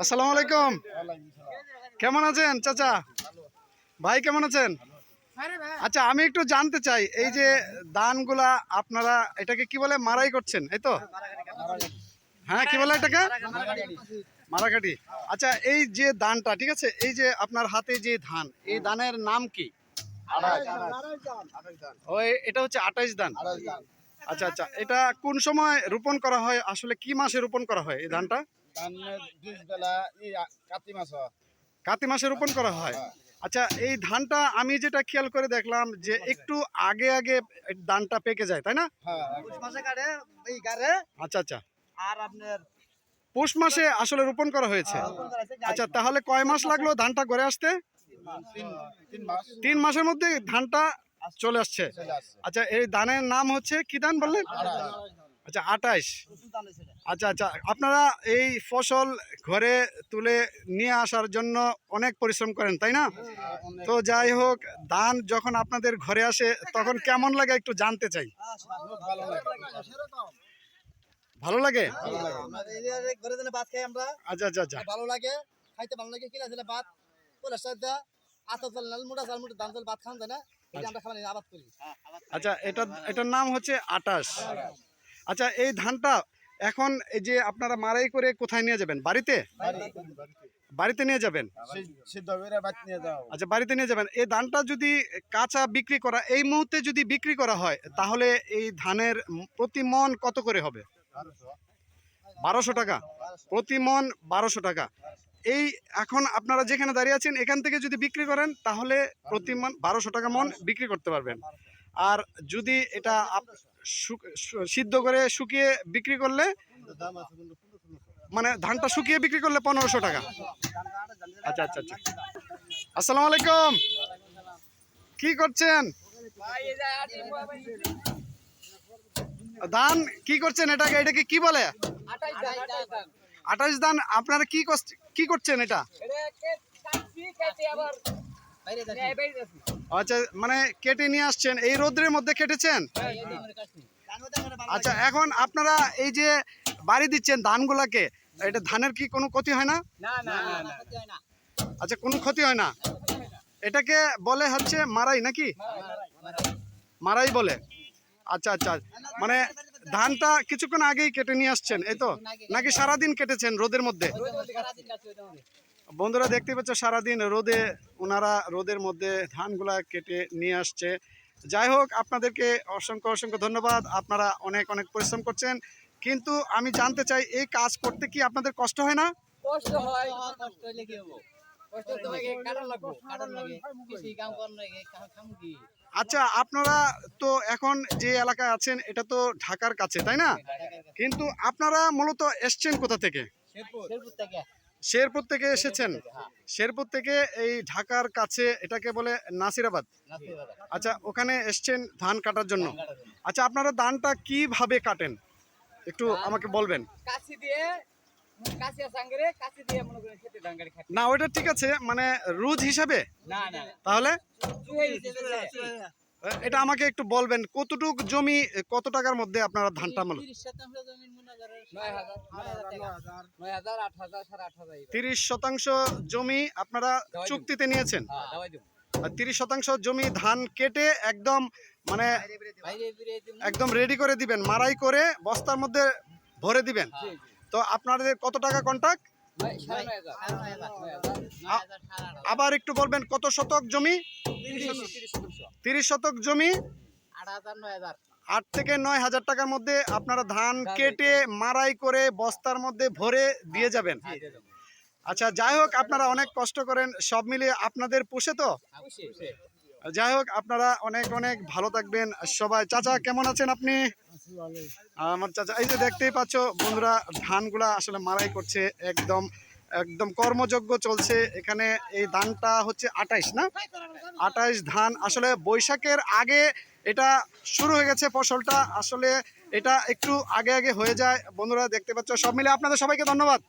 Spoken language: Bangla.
আসসালামু আলাইকুম। কেমন আছেন চাচা? ভাই কেমন আছেন? আচ্ছা আমি একটু জানতে চাই এই যে ধানগুলা আপনারা এটাকে কি বলে মারাই করছেন এই তো? হ্যাঁ কি বলে এটাকে? মারাকাটি আচ্ছা এই যে ধানটা ঠিক আছে? এই যে আপনার হাতে যে ধান এই ধানের নাম কি? ওই এটা হচ্ছে আঠাইশ ধান। আচ্ছা আচ্ছা এটা কোন সময় রোপণ করা হয়? আসলে কি মাসে রোপণ করা হয় এই ধানটা? কাতি মাসে রোপণ করা হয়? আচ্ছা এই ধানটা আমি যেটা খেয়াল করে দেখলাম যে একটু আগে আগে ধানটা পেকে যায় তাই না? আচ্ছা আচ্ছা। আর আপনার পৌষ মাসে আসলে রোপণ করা হয়েছে? আচ্ছা তাহলে কয় মাস লাগল ধানটা ঘরে আসতে? তিন মাসের মধ্যে ধানটা চলে আসছে। আচ্ছা এই ধানের নাম হচ্ছে কি ধান বললেন? আচ্ছা আঠাইশ আচ্ছা আচ্ছা আপনারা এই ফসল ঘরে তুলে নিয়ে আসার জন্য অনেক পরিশ্রম করেন তাই না? তো যাই হোক ধান যখন আপনাদের ঘরে আসে তখন কেমন লাগে একটু জানতে চাই। ভালো লাগে? ঘরে ভাত খাই আমরা আচ্ছা আচ্ছা আচ্ছা। ভালো লাগে খাইতে ভালো লাগে কিনা দিলে ভাত আতা চাল নাল মোটা চাল মোটা ধান চাল ভাত খান যায় না এই আমরা খাবার আবাদ করি। আচ্ছা এটা এটার নাম হচ্ছে আটাশ। আচ্ছা এই ধানটা এখন এই যে আপনারা মারাই করে কোথায় নিয়ে যাবেন? বাড়িতে? বাড়িতে নিয়ে যাবেন? যাও আচ্ছা বাড়িতে নিয়ে যাবেন। এই ধানটা যদি কাঁচা বিক্রি করা এই মুহূর্তে যদি বিক্রি করা হয় তাহলে এই ধানের প্রতি মন কত করে হবে? বারোশো টাকা। প্রতি মন বারোশো টাকা। এই এখন আপনারা যেখানে দাঁড়িয়ে আছেন, এখান থেকে যদি বিক্রি করেন, তাহলে প্রতি মন বারোশো টাকা মন বিক্রি করতে পারবেন। আর যদি এটা সিদ্ধ করে শুকিয়ে বিক্রি করলে মানে ধানটা শুকিয়ে বিক্রি করলে পনেরোশো টাকা। আচ্ছা আচ্ছা আচ্ছা। আসসালামু আলাইকুম। কি করছেন? ধান কি করছেন এটাকে? এটাকে কি বলে? আঠাশ ধান আপনারা কি কি করছেন এটা? আচ্ছা মানে কেটে নিয়ে আসছেন এই রোদ্রের মধ্যে কেটেছেন? আচ্ছা এখন আপনারা এই যে বাড়ি দিচ্ছেন ধানগুলাকে এটা ধানের কি কোনো ক্ষতি হয় না? আচ্ছা কোনো ক্ষতি হয় না? এটাকে বলে হচ্ছে মারাই নাকি? মারাই বলে। আচ্ছা আচ্ছা মানে ধানটা কিছুক্ষণ আগেই কেটে নিয়ে আসছেন, এই তো? নাকি সারাদিন কেটেছেন রোদের মধ্যে? বন্ধুরা দেখতে পাচ্ছ, সারাদিন রোদে ওনারা রোদের মধ্যে ধানগুলা কেটে নিয়ে আসছে। যাই হোক, আপনাদেরকে অসংখ্য অসংখ্য ধন্যবাদ। আপনারা অনেক অনেক পরিশ্রম করছেন। কিন্তু আমি জানতে চাই, এই কাজ করতে কি আপনাদের কষ্ট হয় না? কষ্ট হয়, কষ্ট লাগে, কাম কি? আচ্ছা আপনারা তো এখন যে এলাকায় আছেন এটা তো ঢাকার কাছে তাই না? কিন্তু আপনারা মূলত এসছেন কোথা থেকে? শেরপুর থেকে। এসেছেন? শেরপুর থেকে এই ঢাকার কাছে এটাকে বলে নাসিরাবাদ? আচ্ছা ওখানে এসছেন ধান কাটার জন্য? আচ্ছা আপনারা ধানটা কীভাবে কাটেন? একটু আমাকে বলবেন। দিয়ে না ওইটা ঠিক আছে মানে রোজ হিসাবে? না না তাহলে? এটা আমাকে একটু বলবেন কতটুক জমি কত টাকার মধ্যে আপনারা ধানটা মাল 30 শতাংশ জমির করেন 9000 9000 8000 সাড়ে 8000 তিরিশ শতাংশ জমি আপনারা চুক্তিতে নিয়েছেন? হ্যাঁ দাওয়াই দিব। আর তিরিশ শতাংশ জমি ধান কেটে একদম মানে একদম রেডি করে দিবেন মারাই করে বস্তার মধ্যে ভরে দিবেন। জি। তো আপনাদের কত টাকা কন্টাক্ট ভাই সাড়ে 9000 9000 আবার একটু বলবেন কত শতক জমি? তিরিশ শতক জমি? আট থেকে নয় হাজার টাকার মধ্যে আপনারা ধান কেটে মারাই করে বস্তার মধ্যে ভরে দিয়ে যাবেন। আচ্ছা যাই হোক আপনারা অনেক কষ্ট করেন সব মিলিয়ে আপনাদের পুষে তো? যাই হোক আপনারা অনেক অনেক ভালো থাকবেন। সবাই চাচা কেমন আছেন আপনি? আমার চাচা, এই যে দেখতেই পাচ্ছ বন্ধুরা, ধানগুলা আসলে মারাই করছে, একদম একদম কর্মযোগ্য চলছে। এখানে এই ধানটা হচ্ছে আটাইশ, না? আটাইশ ধান। আসলে বৈশাখের আগে এটা শুরু হয়ে গেছে ফসলটা। আসলে এটা একটু আগে আগে হয়ে যায়। বন্ধুরা, দেখতে পাচ্ছ, সব মিলে আপনাদের সবাইকে ধন্যবাদ।